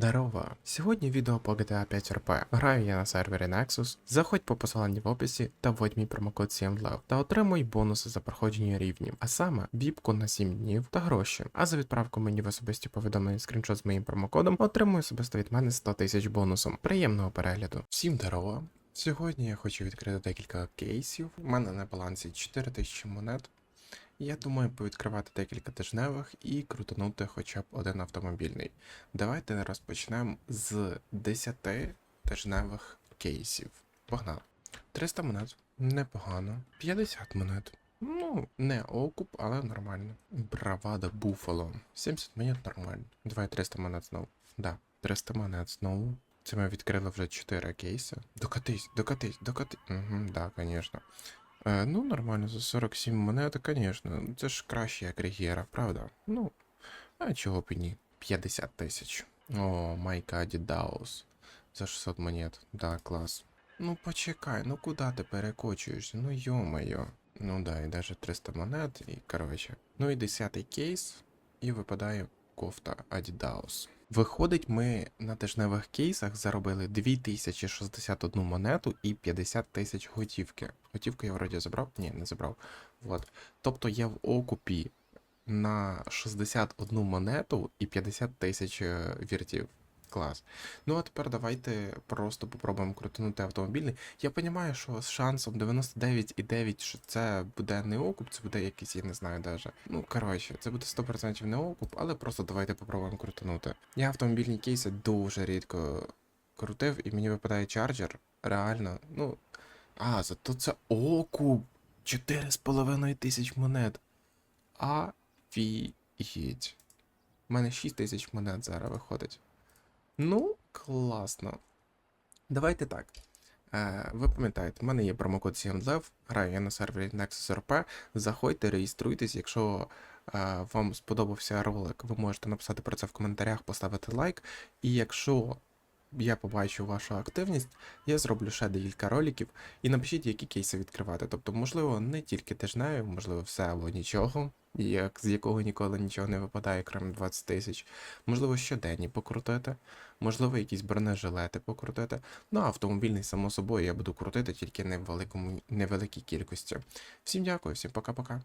Здорово! Сьогодні відео по GTA 5 RP. Граю я на сервері Nexus. Заходь по посиланні в описі та вводь мій промокод 7LEV та отримуй бонуси за проходження рівнів, а саме віпку на 7 днів та гроші. А за відправку мені в особисті повідомлення скріншот з моїм промокодом отримую особисто від мене 100 тисяч бонусом. Приємного перегляду. Всім здорово! Сьогодні я хочу відкрити декілька кейсів. У мене на балансі 4000 монет. Я думаю повідкривати декілька тижневих і крутанути хоча б один автомобільний. Давайте розпочнемо з 10 тижневих кейсів. Погнали. 300 монет. Непогано. 50 монет. Ну, не окуп, але нормально. Бравада Буфало. 70 монет нормально. Давай 300 монет знову. Да, 300 монет знову. Це ми відкрили вже 4 кейси. Докатись, докатись, докатись. Угу, да, звісно. Е, ну, нормально, за 47 монет, звісно. Це ж краще як Регєра, правда? Ну, а чого б і ні? 50 тисяч. О, Майка Адідаус. За 600 монет. Да, клас. Ну почекай, ну куди ти перекочуєшся? Ну йо-моє. Ну да, і даже 300 монет, і коротше. Ну і 10 кейс, і випадає кофта Adidas. Виходить, ми на тижневих кейсах заробили 2061 монету і 50 тисяч готівки. Готівку я вроді забрав? Ні, не забрав. Вот. Тобто я в окупі на 61 монету і 50 тисяч е, віртів. Клас. Ну а тепер давайте просто попробуємо крутанути автомобільний. Я розумію, що з шансом 99,9, що це буде не окуп, це буде якийсь, я не знаю даже. Ну, коротше, це буде 100% не окуп, але просто давайте попробуємо крутанути. Я автомобільні кейси дуже рідко крутив, і мені випадає чарджер. Реально, ну. А, зато це окуп! 4,5 тисяч монет. Афігеть. У мене 6 тисяч монет зараз виходить. Ну, класно. Давайте так. Е, ви пам'ятаєте, в мене є промокод 7LEV, граю я на сервері Nexus RP. Заходьте, реєструйтесь. Якщо е, вам сподобався ролик, ви можете написати про це в коментарях, поставити лайк. І якщо я побачу вашу активність, я зроблю ще декілька роликів і напишіть, які кейси відкривати. Тобто, можливо, не тільки тижневі, можливо, все або нічого, як, з якого ніколи нічого не випадає, крім 20 тисяч. Можливо, щоденні покрутити, можливо, якісь бронежилети покрутити. Ну, а автомобільний, само собою, я буду крутити тільки не в великому, невеликій кількості. Всім дякую, всім пока-пока.